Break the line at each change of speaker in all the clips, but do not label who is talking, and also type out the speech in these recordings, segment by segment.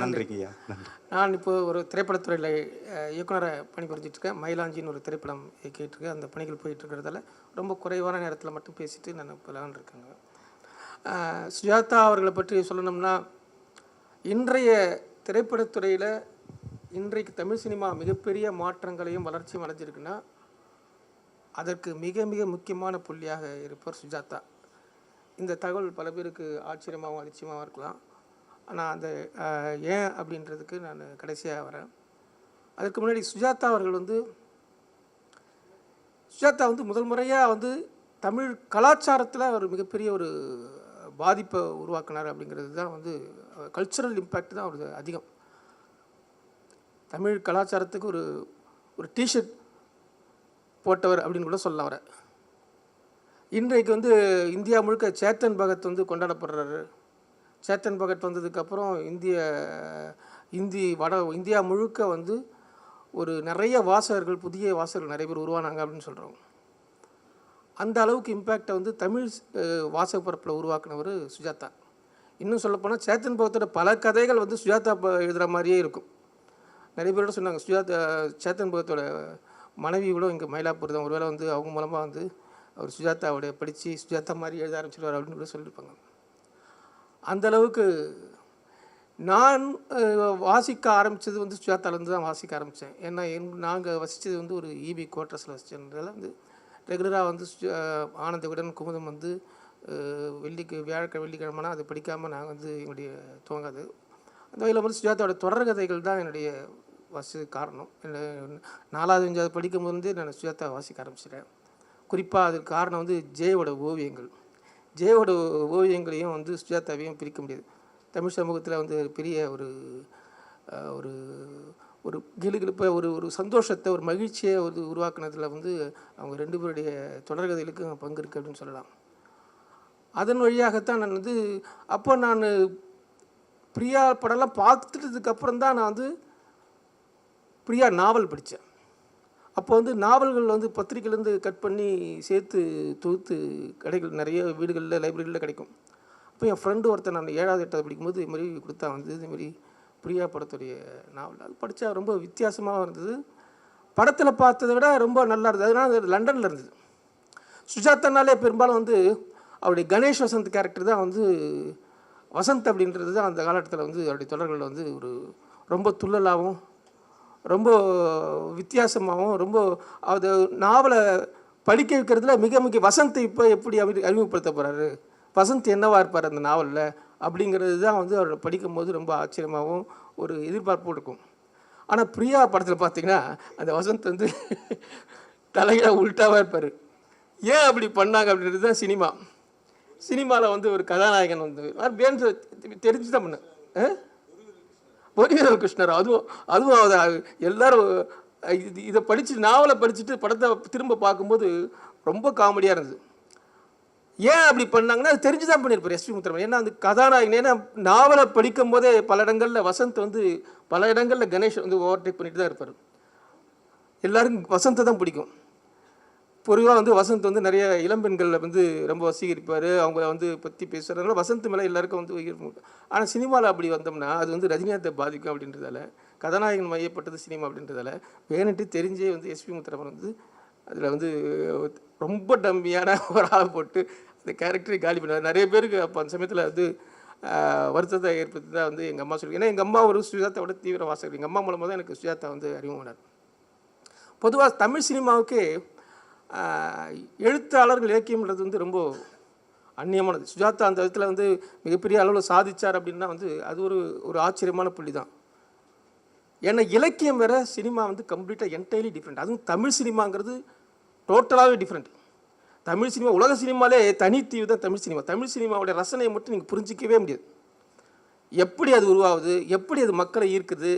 நன்றிங்க ஐயா
நான் இப்போ ஒரு திரைப்படத்துறையில் இயக்குனரை பணிபுரிஞ்சிட்டு இருக்கேன் மயிலாஞ்சின்னு ஒரு திரைப்படம் இயக்கிட்டு இருக்கேன் அந்த பணிகள் போயிட்டு இருக்கிறதால ரொம்ப குறைவான நேரத்தில் மட்டும் பேசிட்டு நான் இப்போ இருக்கேங்க சுஜாதா அவர்களை பற்றி சொல்லணும்னா இன்றைய திரைப்படத்துறையில் இன்றைக்கு தமிழ் சினிமா மிகப்பெரிய மாற்றங்களையும் வளர்ச்சியும் அடைஞ்சிருக்குன்னா அதற்கு மிக மிக முக்கியமான புள்ளியாக இருப்பவர் சுஜாதா. இந்த தகவல் பல பேருக்கு ஆச்சரியமாகவும் அதிர்ச்சியமாகவும் இருக்கலாம். ஆனால் அந்த ஏன் அப்படின்றதுக்கு நான் கடைசியாக வரேன். அதுக்கு முன்னாடி சுஜாதா அவர்கள் வந்து சுஜாதா வந்து முதல் முறையாக வந்து தமிழ் கலாச்சாரத்தில் ஒரு மிகப்பெரிய ஒரு பாதிப்பை உருவாக்கினார் அப்படிங்கிறது தான் வந்து கல்ச்சுரல் இம்பேக்ட் தான் அவரது அதிகம். தமிழ் கலாச்சாரத்துக்கு ஒரு ஒரு டிஷர்ட் போட்டவர் அப்படின்னு கூட சொல்ல வர இன்றைக்கு வந்து இந்தியா முழுக்க சேத்தன் பகத் வந்து கொண்டாடப்படுறாரு. சேத்தன் பகத் வந்ததுக்கப்புறம் இந்திய இந்தி வட இந்தியா முழுக்க வந்து ஒரு நிறைய வாசகர்கள் புதிய வாசகர்கள் நிறைய பேர் உருவானாங்க அப்படின்னு சொல்கிறோம் அந்த அளவுக்கு இம்பேக்டை வந்து தமிழ் வாசக பரப்பில் உருவாக்குனவர் சுஜாதா. இன்னும் சொல்லப்போனால் சேத்தன் பகத்தோட பல கதைகள் வந்து சுஜாதா ப- எழுதுகிற மாதிரியே இருக்கும். நிறைய பேரோட சொன்னாங்க சுஜாதா சேத்தன் பகத்தோட மனைவி கூட இங்கே மயிலாப்பூர் தான். ஒருவேளை வந்து அவங்க மூலமாக வந்து அவர் சுஜாதாவுடைய படித்து சுஜாதா மாதிரி எழுத ஆரம்பிச்சிருவார் அப்படின்னு கூட சொல்லியிருப்பாங்க அந்த அளவுக்கு நான் வாசிக்க ஆரம்பித்தது வந்து சுஜாதாலேருந்து தான் வாசிக்க ஆரம்பித்தேன் ஏன்னா என் நாங்கள் வசித்தது வந்து ஒரு இபி குவார்ட்டர்ஸில் வசித்ததுனால வந்து ரெகுலராக வந்து ஆனந்தவிடன் ஆனந்த குமுதம் வந்து வெள்ளிக்கு வியாழக்கிழமை வெள்ளிக்கிழமைனா அதை படிக்காமல் நாங்கள் வந்து எங்களுடைய துவங்காது. அந்த வகையில் வந்து சுஜாதாவோட தொடர்கதைகள் தான் என்னுடைய வாசி காரணம். நாலாவது அஞ்சாவது படிக்கும்போது நான் சுஜாதா வாசிக்க ஆரம்பிச்சிட்டேன். குறிப்பாக அதுக்கு காரணம் வந்து ஜெயோட ஓவியங்கள். ஜெயோட ஓவியங்களையும் வந்து சுஜாதாவையும் பிரிக்க முடியாது. தமிழ் சமூகத்தில் வந்து ஒரு பெரிய ஒரு ஒரு ஒரு கிளுகிழுப்பை ஒரு ஒரு சந்தோஷத்தை ஒரு மகிழ்ச்சியை ஒரு உருவாக்குனதில் வந்து அவங்க ரெண்டு பேருடைய தொடர்கதைகளுக்கும் பங்கு இருக்குது அப்படின்னு சொல்லலாம். அதன் வழியாகத்தான் நான் வந்து அப்போ நான் பிரியா படம்லாம் பார்த்துட்டதுக்கப்புறம் தான் நான் வந்து பிரியா நாவல் படித்தேன் அப்போ வந்து நாவல்கள் வந்து பத்திரிக்கையிலேருந்து கட் பண்ணி சேர்த்து தொகுத்து கடைகள் நிறைய வீடுகளில் லைப்ரரியில் கிடைக்கும். அப்போ என் ஃப்ரெண்டு ஒருத்தன் நான் ஏழாவது எட்டாவது படிக்கும்போது இது கொடுத்தா வந்து இதுமாரி பிரியா படத்துடைய நாவல். அது படித்தா ரொம்ப வித்தியாசமாக இருந்தது. படத்தில் பார்த்ததை விட ரொம்ப நல்லா இருந்தது. அதனால் அது லண்டனில் இருந்தது. சுஜாதானாலே பெரும்பாலும் வந்து அவருடைய கணேஷ் வசந்த் கேரக்டர் தான் வந்து வசந்த் அப்படின்றது தான் அந்த காலகட்டத்தில் வந்து அவருடைய தொடர்களில் வந்து ஒரு ரொம்ப துள்ளலாகவும் ரொம்ப வித்தியாசமாகவும் ரொம்ப அது நாவலை படிக்க வைக்கிறதுல மிக மிக வசந்த் இப்போ எப்படி அறி அறிமுகப்படுத்த போகிறாரு வசந்த் என்னவாக இருப்பார் அந்த நாவலில்? அப்படிங்கிறது தான் வந்து அவரை படிக்கும்போது ரொம்ப ஆச்சரியமாகவும் ஒரு எதிர்பார்ப்பும் இருக்கும். ஆனால் பிரியா படத்தில் பார்த்தீங்கன்னா அந்த வசந்த் வந்து தலைகளை உள்டாவாக இருப்பார். ஏன் அப்படி பண்ணாங்க அப்படின்றது தான் சினிமா. சினிமாவில் வந்து ஒரு கதாநாயகன் வந்து அது தெரிஞ்சு தான் பண்ணேன். ஆ? கிருஷ்ணர் அதுவும் அதுவும் அது எல்லாரும் இது இதை படித்து நாவலை படிச்சுட்டு படத்தை திரும்ப பார்க்கும்போது ரொம்ப காமெடியாக இருந்தது. ஏன் அப்படி பண்ணாங்கன்னா அது தெரிஞ்சு தான் பண்ணியிருப்பார் எஸ்பி முத்திரமன். ஏன்னா அந்த கதாநாயகன் ஏன்னா நாவலை படிக்கும் போதே பல இடங்களில் வசந்த் வந்து பல இடங்களில் கணேஷ் வந்து ஓவர்டேக் பண்ணிட்டு தான் இருப்பார். எல்லாருக்கும் வசந்தை தான் பிடிக்கும். பொதுவாக வந்து வசந்த் வந்து நிறைய இளம்பெண்களை வந்து ரொம்ப வசீகரிப்பார். அவங்கள வந்து பற்றி பேசுகிறதுனால வசந்த் மேலே எல்லாருக்கும் வந்து ஈர்ப்பு ஆனால் சினிமாவில் அப்படி வந்தோம்னா அது வந்து ரஜினிகாந்தை பாதிக்கும் அப்படின்றதால கதாநாயகன் மையப்பட்டது சினிமா அப்படின்றதால வேணுட்டு தெரிஞ்சே வந்து எஸ்பி முத்துராமன் வந்து அதில் வந்து ரொம்ப டம்மியான ஒரு ஆள் போட்டு அந்த கேரக்டரை காலி பண்ணுவார் நிறைய பேருக்கு அப்போ அந்த சமயத்தில் வந்து வருத்தத்தை ஏற்படுத்தி தான் வந்து எங்கள் அம்மா சொல்லி ஏன்னா எங்கள் அம்மா ஒரு சுஜாதாவோட தீவிர வாசகர். எங்கள் அம்மா மூலமாக தான் எனக்கு சுஜாதா வந்து அறிமுகமானார். பொதுவாக தமிழ் சினிமாவுக்கு எழுத்தாளர்கள் இலக்கியம்ன்றது வந்து ரொம்ப அந்நியமானது. சுஜாதா அந்த விதத்தில் வந்து மிகப்பெரிய அளவில் சாதிச்சார் அப்படின்னா வந்து அது ஒரு ஒரு ஆச்சரியமான புள்ளி தான் ஏன்னா இலக்கியம் வேறு சினிமா வந்து கம்ப்ளீட்டாக என்டையர்லி டிஃப்ரெண்ட் அதுவும் தமிழ் சினிமாங்கிறது டோட்டலாகவே டிஃப்ரெண்ட் தமிழ் சினிமா உலக சினிமாலே தனித்தீவு தான் தமிழ் சினிமா. தமிழ் சினிமாவுடைய ரசனையை மட்டும் நீங்கள் புரிஞ்சிக்கவே முடியாது. எப்படி அது உருவாகுது? எப்படி அது மக்களை ஈர்க்குது?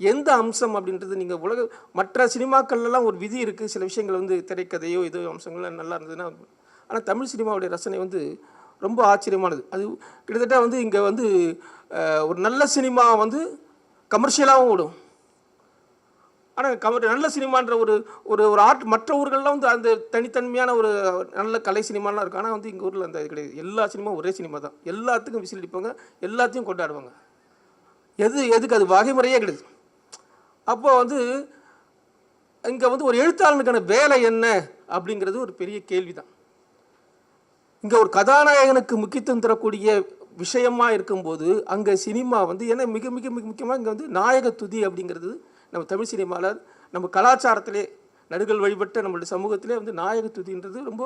எந்த அம்சம் அப்படின்றது நீங்கள் உலக மற்ற சினிமாக்கள்லாம் ஒரு விதி இருக்குது சில விஷயங்கள் வந்து திரைக்கதையோ ஏதோ அம்சங்கள்லாம் நல்லா இருந்ததுன்னா ஆனால் தமிழ் சினிமாவுடைய ரசனை வந்து ரொம்ப ஆச்சரியமானது. அது கிட்டத்தட்ட வந்து இங்கே வந்து ஒரு நல்ல சினிமா வந்து கமர்ஷியலாகவும் ஓடும். ஆனால் கமர் நல்ல சினிமான்ற ஒரு ஒரு ஒரு ஆர்ட் மற்ற ஊர்கள்லாம் வந்து அந்த தனித்தன்மையான ஒரு நல்ல கலை சினிமாலாம் இருக்கும் ஆனால் வந்து எங்கள் ஊரில் அந்த இது கிடையாது. எல்லா சினிமாவும் ஒரே சினிமா தான். எல்லாத்துக்கும் விசில் அடிப்பாங்க எல்லாத்தையும் கொண்டாடுவாங்க. எது எதுக்கு அது வகைமுறையே கிடையாது. அப்போ வந்து இங்கே வந்து ஒரு எழுத்தாளனுக்கான வேலை என்ன? அப்படிங்கிறது ஒரு பெரிய கேள்வி தான் இங்கே ஒரு கதாநாயகனுக்கு முக்கியத்துவம் தரக்கூடிய விஷயமா இருக்கும்போது அங்கே சினிமா வந்து ஏன்னா மிக மிக மிக முக்கியமாக இங்கே வந்து நாயக துதி அப்படிங்கிறது நம்ம தமிழ் சினிமாவில் நம்ம கலாச்சாரத்திலே நடுகள் வழிபட்ட நம்மளுடைய சமூகத்திலே வந்து நாயக துதின்றது ரொம்ப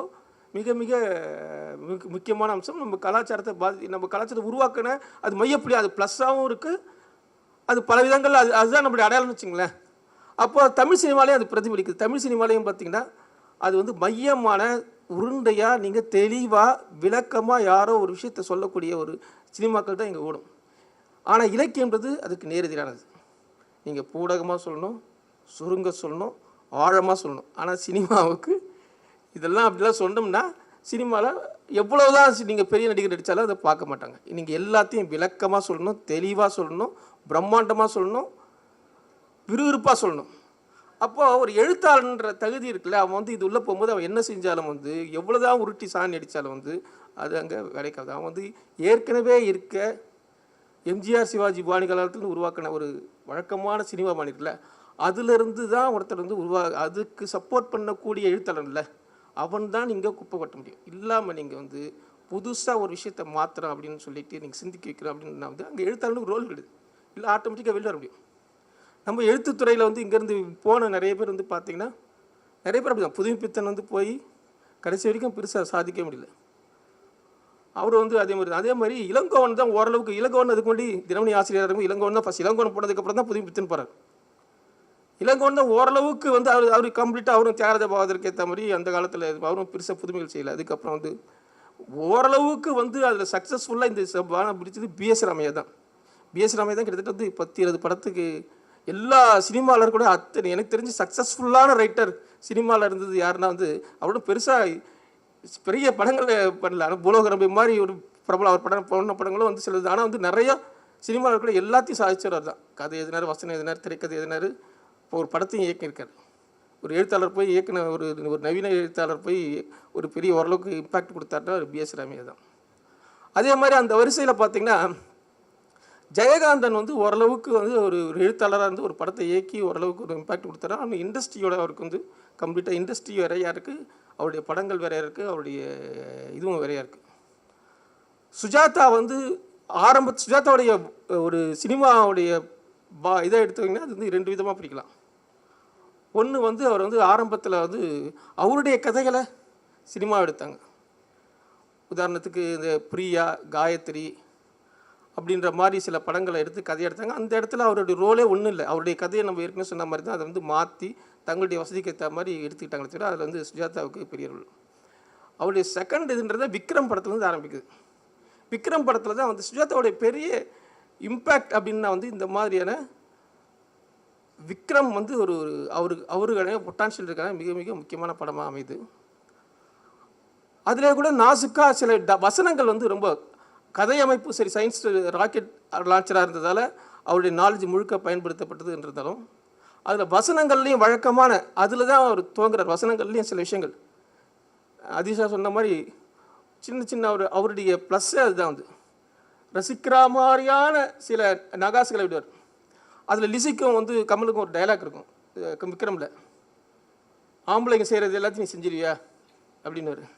மிக மிக முக்கியமான அம்சம். நம்ம கலாச்சாரத்தை பாதி நம்ம கலாச்சாரத்தை உருவாக்கின அது மையப்புள்ளி அது ப்ளஸ்ஸாகவும் இருக்குது அது பல விதங்கள் அது அதுதான் நம்மளுடைய அடையாளம்னு வச்சுங்களேன். அப்போ தமிழ் சினிமாலையும் அது பிரதிபலிக்குது. தமிழ் சினிமாலையும் பார்த்தீங்கன்னா அது வந்து மையமான உருண்டையாக நீங்கள் தெளிவாக விளக்கமாக யாரோ ஒரு விஷயத்தை சொல்லக்கூடிய ஒரு சினிமாக்கள் தான் இங்கே ஓடும். ஆனால் இலக்கியன்றது அதுக்கு நேரெதிரானது நீங்கள் பூடகமாக சொல்லணும் சுருங்க சொல்லணும் ஆழமாக சொல்லணும். ஆனால் சினிமாவுக்கு இதெல்லாம் அப்படிலாம் சொன்னோம்னா சினிமாவில் எவ்வளவுதான் நீங்கள் பெரிய நடிகர் நடித்தாலும் அதை பார்க்க மாட்டாங்க. நீங்கள் எல்லாத்தையும் விளக்கமாக சொல்லணும் தெளிவாக சொல்லணும் பிரம்மாண்டமாக சொல்லணும் விறுவிறுப்பாக சொல்லணும். அப்போ ஒரு எழுத்தாளன்ற தகுதி இருக்குல்ல அவன் வந்து இது உள்ளே போகும்போது அவன் என்ன செஞ்சாலும் வந்து எவ்வளோதான் உருட்டி சாணி அடித்தாலும் வந்து அது அங்கே கிடைக்காது. அவன் வந்து ஏற்கனவே இருக்க எம்ஜிஆர் சிவாஜி பாணி காலத்தில் உருவாக்கின ஒரு வழக்கமான சினிமா பாணி இருக்குல்ல அதுலேருந்து தான் ஒருத்தர் வந்து உருவா அதுக்கு சப்போர்ட் பண்ணக்கூடிய எழுத்தாளர்ல அவன் தான் நீங்கள் குப்பை கொட்ட முடியும். இல்லாமல் நீங்கள் வந்து புதுசாக ஒரு விஷயத்தை மாற்றுறோம் அப்படின்னு சொல்லிட்டு நீங்கள் சிந்திக்க வைக்கிறோம் அப்படின்னு நான் வந்து அங்கே எழுத்தாளனுக்கு ரோல் கிடையாது இல்லை ஆட்டோமேட்டிக்காக வெளில வர முடியும். நம்ம எழுத்துத்துறையில் வந்து இங்கேருந்து போன நிறைய பேர் வந்து பார்த்தீங்கன்னா நிறைய பேர் அப்படி தான் புதுமைப்பித்தன் வந்து போய் கடைசி வரைக்கும் பெருசாக சாதிக்க முடியல. அவர் வந்து அதே மாதிரி தான். அதே மாதிரி இளங்கோவன் தான் ஓரளவுக்கு இளங்கோவன் அதுக்கு முன்னாடி தினமணி ஆசிரியராக இருக்கும். இளங்கோவன் தான் ஃபஸ்ட் இளங்கோவன் போனதுக்கப்புறம் தான் புதுமைப்பித்தன் போகிறார் இளங்கோவன் தான் ஓரளவுக்கு வந்து அவர் அவர் கம்ப்ளீட்டாக அவரும் தியாகராஜ பாவதற்கு ஏற்ற மாதிரி அந்த காலத்தில் அவரும் பெருசாக புதுமைகள் செய்யலை. அதுக்கப்புறம் வந்து ஓரளவுக்கு வந்து அதில் சக்ஸஸ்ஃபுல்லாக இந்த பானம் பிடிச்சது பிஎஸ் ராமையா தான். பிஎஸ் ராமே தான் கிட்டத்தட்ட வந்து பத்து இருபது படத்துக்கு எல்லா சினிமாவில் கூட அத்தனை எனக்கு தெரிஞ்சு சக்ஸஸ்ஃபுல்லான ரைட்டர் சினிமாவில் இருந்தது யாருன்னா வந்து அவரோட பெருசாக பெரிய படங்கள் பண்ணல. ஆனால் பூலோகரம்பை மாதிரி ஒரு பிரபல அவர் படம் போன படங்களும் வந்து சிலது. ஆனால் வந்து நிறையா சினிமாவில் கூட எல்லாத்தையும் சாதிச்சவர் தான். கதை எதுனாரு வசனம் எதுனாரு திரைக்கதை எதுனாரு இப்போ ஒரு படத்தையும் இயக்கியிருக்காரு. ஒரு எழுத்தாளர் போய் இயக்குன ஒரு ஒரு நவீன எழுத்தாளர் போய் ஒரு பெரிய ஓரளவுக்கு இம்பாக்ட் கொடுத்தாருன்னா ஒரு பிஎஸ் ராமையா தான். அதே மாதிரி அந்த வரிசையில் பார்த்தீங்கன்னா ஜெயகாந்தன் வந்து ஓரளவுக்கு வந்து ஒரு எழுத்தாளராக இருந்து ஒரு படத்தை இயக்கி ஓரளவுக்கு ஒரு இம்பாக்ட் கொடுத்தாரு ஆனால் இண்டஸ்ட்ரியோட அவருக்கு வந்து கம்ப்ளீட்டாக இண்டஸ்ட்ரி வேறையாக இருக்குது அவருடைய படங்கள் வேறையாக இருக்குது அவருடைய இதுவும் வேறையாக இருக்குது சுஜாதா வந்து ஆரம்ப சுஜாதாவுடைய ஒரு சினிமாவுடைய பா இதை எடுத்துக்கிங்கன்னா அது வந்து ரெண்டு விதமாக பிடிக்கலாம் ஒன்று வந்து அவர் வந்து ஆரம்பத்தில் வந்து அவருடைய கதைகளை சினிமா எடுத்தாங்க. உதாரணத்துக்கு இந்த பிரியா காயத்ரி அப்படின்ற மாதிரி சில படங்களை எடுத்து கதை எடுத்தாங்க. அந்த இடத்துல அவருடைய ரோலே ஒன்றும் இல்லை. அவருடைய கதையை நம்ம ஏற்கனவே சொன்ன மாதிரி தான் அதை வந்து மாற்றி தங்களுடைய வசதிக்கு ஏற்ற மாதிரி எடுத்துக்கிட்டாங்களே தவிர அதில் வந்து சுஜாதாவுக்கு பெரிய ரோல் அவருடைய செகண்ட் இதுன்றத விக்ரம் படத்துலேருந்து ஆரம்பிக்குது. விக்ரம் படத்தில் தான் வந்து சுஜாதாவுடைய பெரிய இம்பேக்ட் அப்படின்னா வந்து இந்த மாதிரியான விக்ரம் வந்து ஒரு ஒரு அவருக்கு அவருக்கான பொட்டான்ஷியல் இருக்கான மிக மிக முக்கியமான படமாக அமையுது. அதில் கூட நாசுக்கா சில ட வசனங்கள் வந்து ரொம்ப கதை அமைப்பு சரி சயின்ஸ் ராக்கெட் லான்ச்சராக இருந்ததால் அவருடைய நாலேஜ் முழுக்க பயன்படுத்தப்பட்டது என்றிருந்தாலும் அதில் வசனங்கள்லேயும் வழக்கமான அதில் தான் அவர் துவங்குறார். வசனங்கள்லேயும் சில விஷயங்கள். அதிஷா சொன்ன மாதிரி சின்ன சின்ன அவர் அவருடைய ப்ளஸ்ஸே அதுதான் வந்து ரசிக்கிற மாதிரியான சில நகாசுகளை விடுவார். அதில் லிசிக்கும் வந்து கமலுக்கும் ஒரு டயலாக் இருக்கும். விக்ரமில். ஆம்பளைங்க செய்கிறது எல்லாத்தையும் நீ செஞ்சிருவியா? அப்படின்னு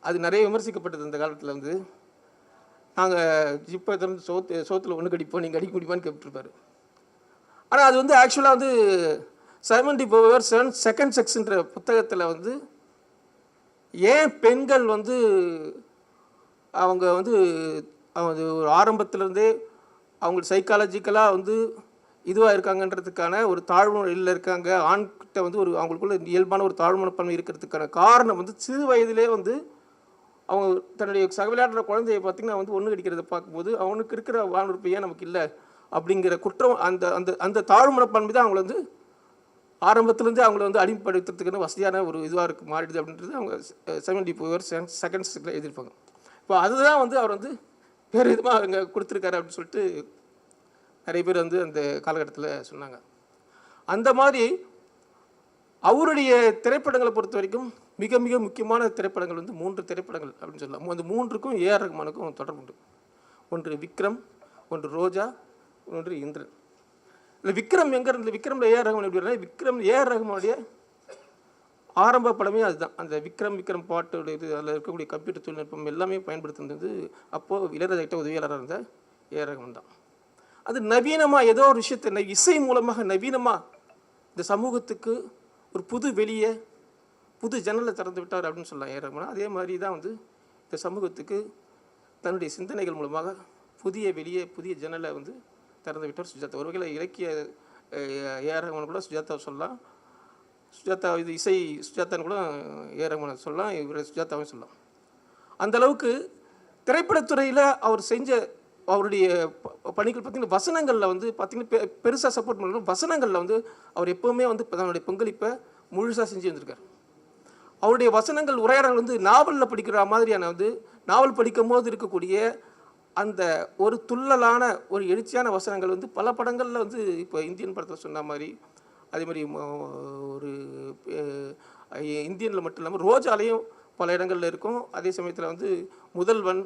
அது நிறைய விமர்சிக்கப்பட்டது இந்த காலத்தில் வந்து. நாங்கள் ஜிப்பை திறந்து சோத்து சோத்தில் ஒன்று கடிப்போம் நீங்கள் அடிக்க முடியுமான்னு கேட்டுருப்பாரு. ஆனால் அது வந்து ஆக்சுவலாக வந்து Simone de Beauvoir seven second செக்ஸ்ன்ற புத்தகத்தில் வந்து ஏன் பெண்கள் வந்து அவங்க வந்து அவங்க ஒரு ஆரம்பத்திலேருந்தே அவங்க சைக்காலஜிக்கலாக வந்து இதுவாக இருக்காங்கன்றதுக்கான ஒரு தாழ்வு இருக்காங்க. ஆண்கிட்ட வந்து ஒரு அவங்களுக்குள்ள இயல்பான ஒரு தாழ்மனப்பன்மை இருக்கிறதுக்கான காரணம் வந்து சிறு வயதிலே வந்து அவங்க தன்னுடைய சக விளையாடுற குழந்தைய பார்த்திங்கன்னா வந்து ஒன்று கடிக்கிறத பார்க்கும்போது அவனுக்கு இருக்கிற வானுறுப்பு ஏன் நமக்கு இல்லை அப்படிங்கிற குற்றம் அந்த அந்த அந்த தாழ்வு மனப்பான்மை தான் அவங்கள வந்து ஆரம்பத்துலேருந்தே அவங்கள வந்து அடிமைப்படுத்துறதுக்குன்னு வசதியான ஒரு இதுவாக இருக்கு மாறிடுது அப்படின்றது அவங்க செவன்டி ஃபோர் செகண்ட்ஸில் எழுதியிருப்பாங்க. இப்போ அதுதான் வந்து அவர் வந்து வேறு விதமாக அவங்க கொடுத்துருக்காரு அப்படின்னு சொல்லிட்டு நிறைய பேர் வந்து அந்த காலகட்டத்தில் சொன்னாங்க. அந்த மாதிரி அவருடைய திரைப்படங்களை பொறுத்த வரைக்கும் மிக மிக முக்கியமான திரைப்படங்கள் வந்து மூன்று திரைப்படங்கள் அப்படின்னு சொல்லலாம். அந்த மூன்றுக்கும் ஏஆர் ரஹ்மானுக்கும் தொடர்பு உண்டு. ஒன்று விக்ரம் ஒன்று ரோஜா ஒன்று இந்திரன். இல்லை விக்ரம் எங்கே இருந்து விக்ரமில் ஏஆர் ரஹ்மான் எப்படி விக்ரம் ஏஆர் ரஹ்மானுடைய ஆரம்ப படமே அதுதான். அந்த விக்ரம் விக்ரம் பாட்டோட இது அதில் இருக்கக்கூடிய கம்ப்யூட்டர் தொழில்நுட்பம் எல்லாமே பயன்படுத்துனது அப்போது இளையராஜாக்கிட்ட உதவியாளராக இருந்த ஏஆர் ரஹ்மான் தான். அது நவீனமாக ஏதோ ஒரு விஷயத்தை இசை மூலமாக நவீனமாக இந்த சமூகத்துக்கு ஒரு புது வெளியே புது ஜன்னலை திறந்து விட்டார் அப்படின்னு சொல்லலாம். ஏஆர் அதே மாதிரி தான் வந்து இந்த சமூகத்துக்கு தன்னுடைய சிந்தனைகள் மூலமாக புதிய வெளியே புதிய ஜன்னலை வந்து திறந்து விட்டார் சுஜாதா. ஒரு வகையில் இலக்கிய அஹ், கூட சுஜாதாவை சொல்லலாம். சுஜாதா இது இசை சுஜாதான்னு கூட ஏஆர் சொல்லலாம். இவர் சுஜாதாவும் சொல்லலாம். அந்த அளவுக்கு திரைப்படத்துறையில் அவர் செஞ்ச அவருடைய ப- பணிகள் பார்த்தீங்கன்னா வசனங்களில் வந்து பார்த்திங்கன்னா பெ பெருசாக சப்போர்ட் பண்ணணும் வசனங்களில் வந்து அவர் எப்போவுமே வந்து தன்னுடைய பங்களிப்பை முழுசாக செஞ்சு வந்திருக்கார். அவருடைய வசனங்கள் உரையாடல் வந்து நாவலில் படிக்கிற மாதிரியான வந்து நாவல் படிக்கும் போது இருக்கக்கூடிய அந்த ஒரு துள்ளலான ஒரு எழுச்சியான வசனங்கள் வந்து பல படங்களில் வந்து இப்போ இந்தியன் படத்தில் சொன்ன மாதிரி அதே மாதிரி ஒரு இந்தியனில் மட்டும் இல்லாமல் ரோஜாலையும் பல இடங்களில் இருக்கும். அதே சமயத்தில் வந்து முதல்வன்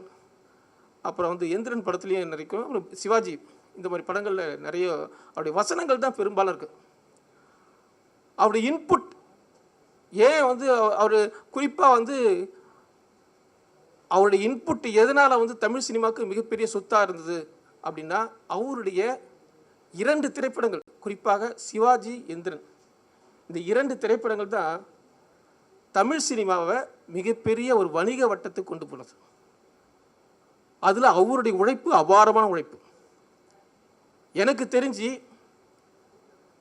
அப்புறம் வந்து எந்திரன் படத்துலேயும் நிறைக்கும் அப்புறம் சிவாஜி இந்த மாதிரி படங்களில் நிறைய அவருடைய வசனங்கள் தான் பெரும்பாலும் இருக்குது அவருடைய இன்புட் ஏன் வந்து அவர் குறிப்பாக வந்து அவருடைய இன்புட் எதனால் வந்து தமிழ் சினிமாவுக்கு மிகப்பெரிய சொத்தாக இருந்தது அப்படின்னா அவருடைய இரண்டு திரைப்படங்கள் குறிப்பாக சிவாஜி எந்திரன். இந்த இரண்டு திரைப்படங்கள் தான் தமிழ் சினிமாவை மிகப்பெரிய ஒரு வணிக வட்டத்துக்கு கொண்டு போனது. அதில் அவருடைய உழைப்பு அபாரமான உழைப்பு. எனக்கு தெரிஞ்சு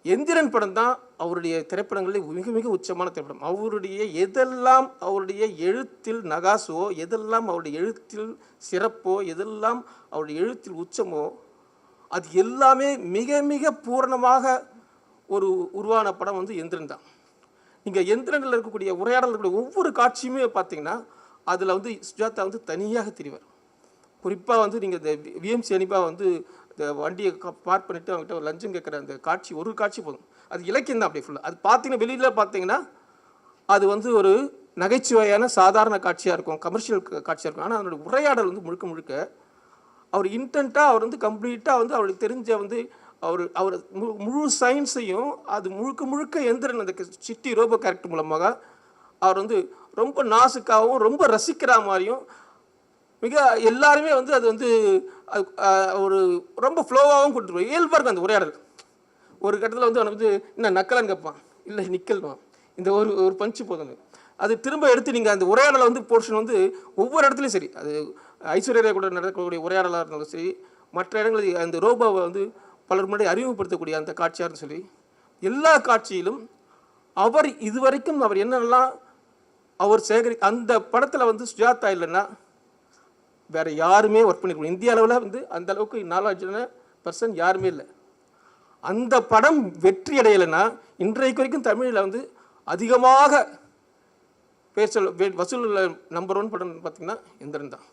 எந்திரன் படம் தான் அவருடைய திரைப்படங்களில் மிக மிக உச்சமான திரைப்படம். அவருடைய எதெல்லாம் அவருடைய எழுத்தில் நகாசோ எதெல்லாம் அவருடைய எழுத்தில் சிறப்போ எதெல்லாம் அவருடைய எழுத்தில் உச்சமோ அது எல்லாமே மிக மிக பூரணமாக ஒரு உருவான படம் வந்து எந்திரன் தான். நீங்கள் எந்திரனில் இருக்கக்கூடிய உரையாடல் இருக்கக்கூடிய ஒவ்வொரு காட்சியுமே பார்த்தீங்கன்னா அதில் வந்து சுஜாதா வந்து தனியாக தெரிவார். குறிப்பாக வந்து நீங்கள் இந்த விஎம்சி அனிபா வந்து இந்த வண்டியை பார்க் பண்ணிவிட்டு அவங்ககிட்ட ஒரு லஞ்சம் கேட்குற அந்த காட்சி ஒரு காட்சி போதும். அது இலக்கியம் தான் அப்படியே ஃபுல்லாக அது பார்த்தீங்கன்னா வெளியில் பார்த்தீங்கன்னா அது வந்து ஒரு நகைச்சுவையான சாதாரண காட்சியாக இருக்கும் கமர்ஷியல் காட்சியாக இருக்கும். ஆனால் அதனுடைய உரையாடல் வந்து முழுக்க முழுக்க அவர் இன்டென்ட்டாக அவர் வந்து கம்ப்ளீட்டாக வந்து அவருக்கு தெரிஞ்ச வந்து அவர் அவர் முழு சயின்ஸையும் அது முழுக்க முழுக்க எந்திரன் அந்த சிட்டி ரோபோ கேரக்டர் மூலமாக அவர் வந்து ரொம்ப நாசுக்காகவும் ரொம்ப ரசிக்கிற மாதிரியும் மிக எல்லாருமே வந்து அது வந்து ஒரு ரொம்ப ஃப்ளோவாகவும் கொடுத்துருவோம் இயல்பாக இருக்கும் அந்த உரையாடல். ஒரு கட்டத்தில் வந்து அவனை வந்து என்ன நக்கலன்னு கேட்பான் இல்லை நிக்கல்வான் இந்த ஒரு ஒரு பஞ்சு போதும். அது திரும்ப எடுத்து நீங்கள் அந்த உரையாடலை வந்து போர்ஷன் வந்து ஒவ்வொரு இடத்துலையும் சரி. அது ஐஸ்வர்யா கூட நடக்கக்கூடிய உரையாடலாக இருந்தாலும் சரி மற்ற இடங்களில் அந்த ரோபோவை வந்து பலர் முன்னாடி அறிமுகப்படுத்தக்கூடிய அந்த காட்சியாக சொல்லி எல்லா காட்சியிலும் அவர் இதுவரைக்கும் அவர் என்னென்னலாம் அவர் சேகரி அந்த படத்தில் வந்து சுஜாதா இல்லைன்னா வேறு யாருமே ஒர்க் பண்ணிருக்கணும் இந்திய அளவில் வந்து அந்த அளவுக்கு நாலேஜான பர்சன் யாருமே இல்லை. அந்த படம் வெற்றி அடையலைன்னா இன்றைக்கு வரைக்கும் தமிழில் வந்து அதிகமாக பேசல் சொல் வே- வசூல் நம்பர் ஒன் படம் பார்த்திங்கன்னா எந்திரன் தான்.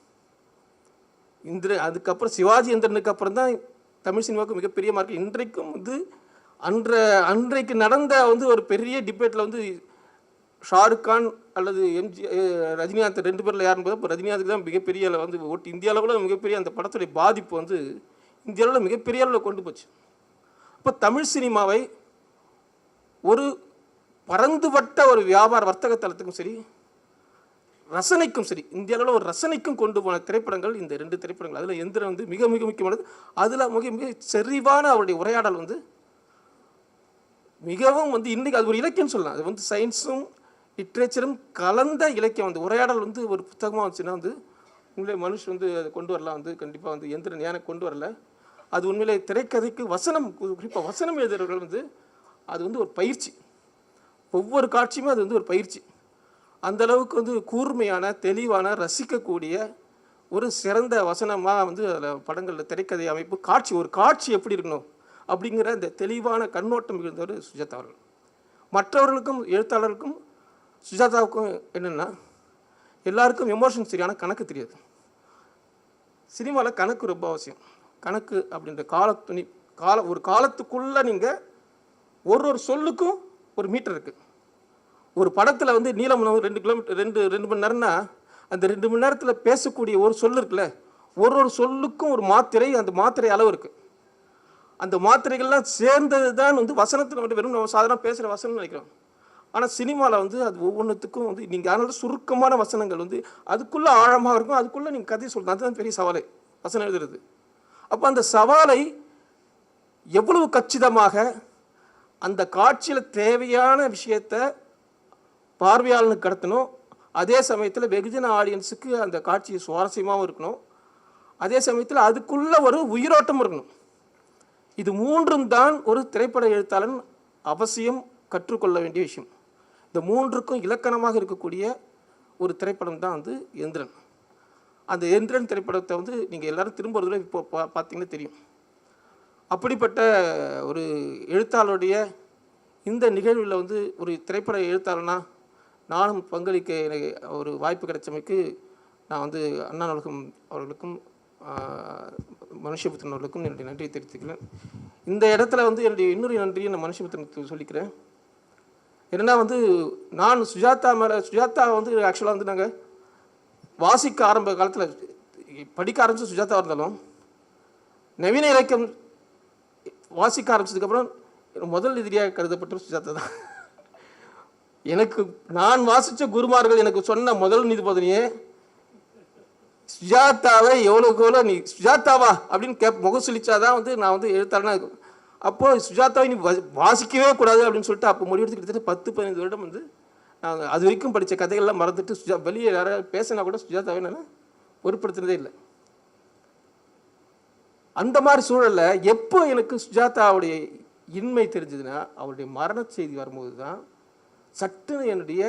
இந்திரன் அதுக்கப்புறம் சிவாஜி எந்திரனுக்கு அப்புறம் தான் தமிழ் சினிமாவுக்கு மிகப்பெரிய மார்க் இன்றைக்கும் வந்து அன்ற அன்றைக்கு நடந்த வந்து ஒரு பெரிய டிபேட்டில் வந்து ஷாருக் கான் அல்லது எம்ஜி ரஜினிகாந்த் ரெண்டு பேரில் யாருன்னு பார்த்தா இப்போ ரஜினிகாந்துக்கு தான் மிகப்பெரிய அளவு வந்து ஓட்டு. இந்திய அளவில் மிகப்பெரிய அந்த படத்துடைய பாதிப்பு வந்து இந்திய அளவில் மிகப்பெரிய அளவில் கொண்டு போச்சு. அப்போ தமிழ் சினிமாவை ஒரு பரந்துபட்ட ஒரு வியாபார வர்த்தக தளத்துக்கும் சரி ரசனைக்கும் சரி இந்திய அளவில் ஒரு ரசனைக்கும் கொண்டு போன திரைப்படங்கள் இந்த ரெண்டு திரைப்படங்கள் அதில் எந்திரம் வந்து மிக மிக முக்கியமானது. அதில் மிக மிக செறிவான அவருடைய உரையாடல் வந்து மிகவும் வந்து இன்றைக்கி அது ஒரு இலக்கியம் சொல்லலாம். அது வந்து சயின்ஸும் லிட்ரேச்சரும் கலந்த இலக்கியம் வந்து உரையாடல் வந்து ஒரு புத்தகமாக வந்துச்சுன்னா வந்து உண்மையிலே மனுஷ் வந்து அதை கொண்டு வரலாம் வந்து கண்டிப்பாக வந்து எந்திரன் ஏன கொண்டு வரல? அது உண்மையிலே திரைக்கதைக்கு வசனம் குறிப்பாக வசனம் எழுதுகிறவர்கள் வந்து அது வந்து ஒரு பயிற்சி. ஒவ்வொரு காட்சியுமே அது வந்து ஒரு பயிற்சி. அந்த அளவுக்கு வந்து கூர்மையான தெளிவான ரசிக்கக்கூடிய ஒரு சிறந்த வசனமாக வந்து அதில் படங்களில் திரைக்கதை அமைப்பு காட்சி ஒரு காட்சி எப்படி இருக்கணும் அப்படிங்கிற இந்த தெளிவான கண்ணோட்டம் மிகுந்தவர் சுஜாதா அவர்கள். மற்றவர்களுக்கும் எழுத்தாளருக்கும் சுஜாதாவுக்கும் என்னென்னா எல்லாருக்கும் எமோஷன் சரியான கணக்கு தெரியாது. சினிமாவில் கணக்கு ரொம்ப அவசியம். கணக்கு அப்படின்ற காலத்துணி கால ஒரு காலத்துக்குள்ளே நீங்கள் ஒரு ஒரு சொல்லுக்கும் ஒரு மீட்டர் இருக்குது ஒரு படத்தில் வந்து நீளம் ரெண்டு கிலோமீட்டர் ரெண்டு ரெண்டு மணி நேரம்னா அந்த ரெண்டு மணி நேரத்தில் பேசக்கூடிய ஒரு சொல் இருக்குல்ல ஒரு ஒரு சொல்லுக்கும் ஒரு மாத்திரை அந்த மாத்திரை அளவு இருக்குது அந்த மாத்திரைகள்லாம் சேர்ந்தது தான் வந்து வசனத்தில் மட்டும் வெறும் நம்ம சாதாரண பேசுகிற வசனம் நினைக்கிறோம். ஆனால் சினிமாவில் வந்து அது ஒவ்வொன்றுத்துக்கும் வந்து நீங்கள் அதனால சுருக்கமான வசனங்கள் வந்து அதுக்குள்ளே ஆழமாக இருக்கும் அதுக்குள்ளே நீங்கள் கதை சொல்லணும் அதுதான் பெரிய சவாலே. வசனம் எழுதுறது. அப்போ அந்த சவாலை எவ்வளவு கச்சிதமாக அந்த காட்சியில் தேவையான விஷயத்தை பார்வையாளனுக்கு கடத்தணும். அதே சமயத்தில் வெகுஜன ஆடியன்ஸுக்கு அந்த காட்சி சுவாரஸ்யமாகவும் இருக்கணும். அதே சமயத்தில் அதுக்குள்ளே ஒரு உயிரோட்டம் இருக்கணும். இது மூன்றும் தான் ஒரு திரைப்பட எழுத்தாளன் அவசியம் கற்றுக்கொள்ள வேண்டிய விஷயம். இந்த மூன்றுக்கும் இலக்கணமாக இருக்கக்கூடிய ஒரு திரைப்படம் தான் வந்து எந்திரன். அந்த எந்திரன் திரைப்படத்தை வந்து நீங்கள் எல்லாரும் திரும்புறதுல இப்போ பா பார்த்தீங்கன்னா தெரியும். அப்படிப்பட்ட ஒரு எழுத்தாளருடைய இந்த நிகழ்வில் வந்து ஒரு திரைப்பட எழுத்தாளனா நானும் பங்களிக்க எனக்கு ஒரு வாய்ப்பு கிடைச்சமைக்கு நான் வந்து அண்ணா நூலகம் அவர்களுக்கும் மனுஷபுத்திரன் அவர்களுக்கும் என்னுடைய நன்றியை தெரிவித்துக்கிறேன். இந்த இடத்துல வந்து என்னுடைய இன்னொரு நன்றியை நான் மனுஷபுத்திரனுக்கு சொல்லிக்கிறேன். என்னன்னா வந்து நான் சுஜாதா மேலே சுஜாதா வந்து ஆக்சுவலாக வந்து நாங்கள் வாசிக்க ஆரம்ப காலத்தில் படிக்க ஆரம்பிச்சு சுஜாதா இருந்தாலும் நவீன இலக்கியம் வாசிக்க ஆரம்பிச்சதுக்கப்புறம் முதல் எதிரியாக கருதப்பட்ட சுஜாதா தான். எனக்கு நான் வாசித்த குருமார்கள் எனக்கு சொன்ன முதல் நீதிபதினியே சுஜாதாவை எவ்வளோக்கு எவ்வளோ நீ சுஜாதாவா அப்படின்னு கேப் முகம் சுழிச்சாதான் வந்து நான் வந்து எழுத்தாளனா அப்போ சுஜாதாவை நீ வாசிக்கவே கூடாது அப்படின்னு சொல்லிட்டு அப்போ முடிவெடுத்து கிட்டத்தட்ட பத்து பதினைந்து வருடம் வந்து நான் அது வரைக்கும் படித்த கதைகள்லாம் மறந்துட்டு சுஜா வெளியே யாராவது பேசினா கூட சுஜாதாவை நான் பொருட்படுத்தினதே இல்லை. அந்த மாதிரி சூழலில் எப்போ எனக்கு சுஜாதாவுடைய இன்மை தெரிஞ்சதுன்னா அவருடைய மரண செய்தி வரும்போது தான் சட்டுன்னு என்னுடைய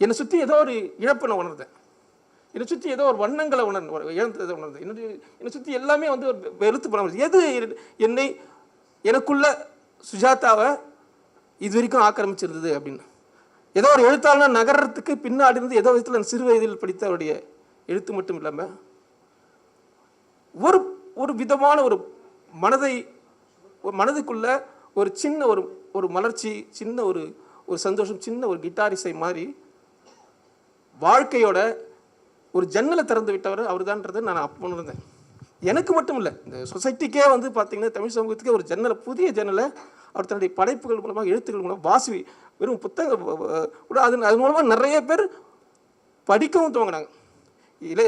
என்னை சுற்றி ஏதோ ஒரு இழப்பை நான் உணர்ந்தேன். என்னை சுற்றி ஏதோ ஒரு வண்ணங்களை உணர் இழந்ததை உணர்ந்தேன். என்னுடைய என்னை சுற்றி எல்லாமே வந்து ஒரு வெறுத்து போன எது என்னை எனக்குள்ள சுஜாதாவை இது வரைக்கும் ஆக்கிரமிச்சிருந்தது அப்படின்னு. ஏதோ ஒரு எழுத்தாளனா நகரத்துக்கு பின்னாடி இருந்து ஏதோ விதத்தில் நான் சிறு வயதில் படித்த அவருடைய எழுத்து மட்டும் இல்லாமல் ஒரு ஒரு விதமான ஒரு மனதை ஒரு மனதுக்குள்ள ஒரு சின்ன ஒரு ஒரு மலர்ச்சி சின்ன ஒரு ஒரு சந்தோஷம் சின்ன ஒரு கிட்டார் இசை மாதிரி வாழ்க்கையோட ஒரு ஜன்னலை திறந்து விட்டவர் அவர் தான்றதை நான் அப்போ உணர்ந்தேன். எனக்கு மட்டும் இல்லை இந்த சொசைட்டிக்கே வந்து பார்த்தீங்கன்னா தமிழ் சமூகத்துக்கே ஒரு ஜன்னலை புதிய ஜன்னலை அவர் தன்னுடைய படைப்புகள் மூலமாக எழுத்துக்கள் மூலமாக வாசி வெறும் புத்தக கூட அது அது மூலமாக நிறைய பேர் படிக்கவும் துவங்கினாங்க. இல்லை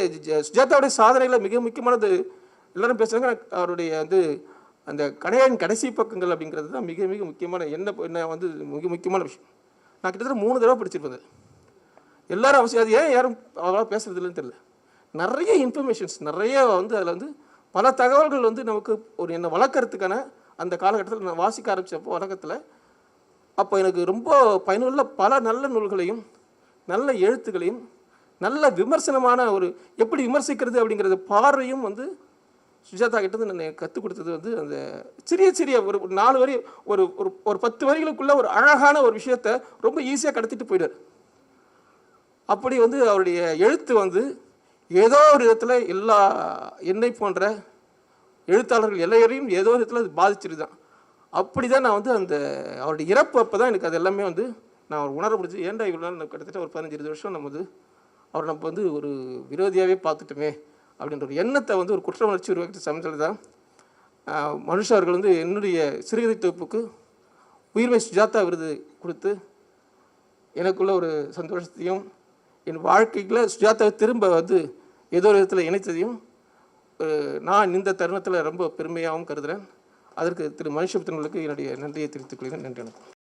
சுஜாதாவுடைய சாதனையில் மிக முக்கியமானது எல்லாரும் பேசுகிறாங்க அவருடைய வந்து அந்த கடையின் கடைசி பக்கங்கள் அப்படிங்கிறது தான் மிக மிக முக்கியமான என்ன என்ன வந்து மிக முக்கியமான விஷயம். நான் கிட்டத்தட்ட மூணு தடவை படிச்சிருப்பேன் எல்லாரும் அவசியம் அது ஏன் யாரும் அவ்வளோ பேசுறது இல்லைன்னு தெரியல. நிறைய இன்ஃபர்மேஷன்ஸ் நிறைய வந்து அதில் வந்து பல தகவல்கள் வந்து நமக்கு ஒரு என்னை வளர்க்குறதுக்கான அந்த காலகட்டத்தில் நான் வாசிக்க ஆரம்பித்தப்போ வழக்கத்தில் அப்போ எனக்கு ரொம்ப பயனுள்ள பல நல்ல நூல்களையும் நல்ல எழுத்துக்களையும் நல்ல விமர்சனமான ஒரு எப்படி விமர்சிக்கிறது அப்படிங்கிறது பார்வையும் வந்து சுஜாதா கிட்டேருந்து நான் கற்றுக் கொடுத்தது வந்து அந்த சிறிய சிறிய ஒரு நாலு வரி ஒரு ஒரு ஒரு பத்து வரிகளுக்குள்ள ஒரு அழகான ஒரு விஷயத்த ரொம்ப ஈஸியாக கடத்திட்டு போயிடுவார். அப்படி வந்து அவருடைய எழுத்து வந்து ஏதோ ஒரு விதத்தில் எல்லா என்னை போன்ற எழுத்தாளர்கள் எல்லாரையும் ஏதோ ஒரு விதத்தில் அது பாதிச்சிருதான் அப்படி தான் நான் வந்து அந்த அவருடைய இறப்பு அப்போ தான் எனக்கு அது எல்லாமே வந்து நான் அவர் உணர முடிஞ்சு ஏன்டா இவ்வளோ நாள் கிட்டத்தட்ட ஒரு பதினஞ்சு இருபது வருஷம் நம்ம வந்து அவர் நம்ம வந்து ஒரு விரோதியாகவே பார்த்துட்டோமே அப்படின்ற ஒரு எண்ணத்தை வந்து ஒரு குற்ற உணர்ச்சி உருவாக்கிட்ட சமயத்தில் தான் ஆஹ், அவர்கள் வந்து என்னுடைய சிறுகதை தொகுப்புக்கு உயிர்மை சுஜாதா விருது கொடுத்து எனக்குள்ள ஒரு சந்தோஷத்தையும் என் வாழ்க்கையில் சுஜாதாவை திரும்ப வந்து ஏதோ ஒரு விதத்தில் இணைத்ததையும் நான் இந்த தருணத்தில் ரொம்ப பெருமையாகவும் கருதுகிறேன் அதற்கு திரு மனுஷபுத்தன்களுக்கு என்னுடைய நன்றியை தெரிவித்துக் கொள்கிறேன். நன்றி வணக்கம்.